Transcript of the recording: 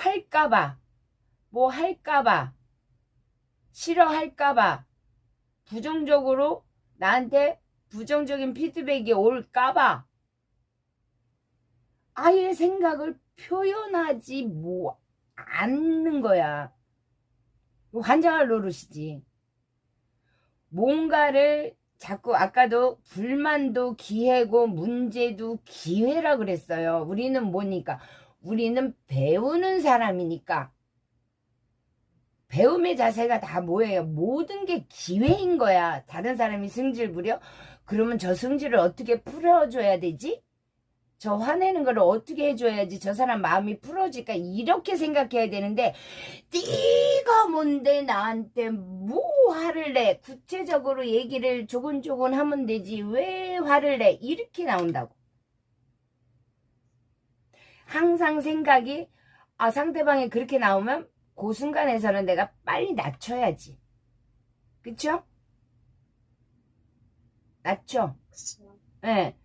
할까봐, 뭐 할까봐, 싫어할까봐, 부정적으로 나한테 부정적인 피드백이 올까봐, 아예 생각을 표현하지 뭐 않는 거야. 환장할 노릇이지. 뭔가를 자꾸 아까도 불만도 기회고 문제도 기회라 그랬어요. 우리는 뭐니까? 우리는 배우는 사람이니까. 배움의 자세가 다 뭐예요? 모든 게 기회인 거야. 다른 사람이 승질 부려? 그러면 저 승질을 어떻게 풀어줘야 되지? 저 화내는 걸 어떻게 해줘야지 저 사람 마음이 풀어질까 이렇게 생각해야 되는데 네가 뭔데 나한테 뭐 화를 내 구체적으로 얘기를 조곤조곤 하면 되지 왜 화를 내 이렇게 나온다고 항상 생각이 아 상대방이 그렇게 나오면 그 순간에서는 내가 빨리 낮춰야지 그쵸? 낮춰 그쵸. 예.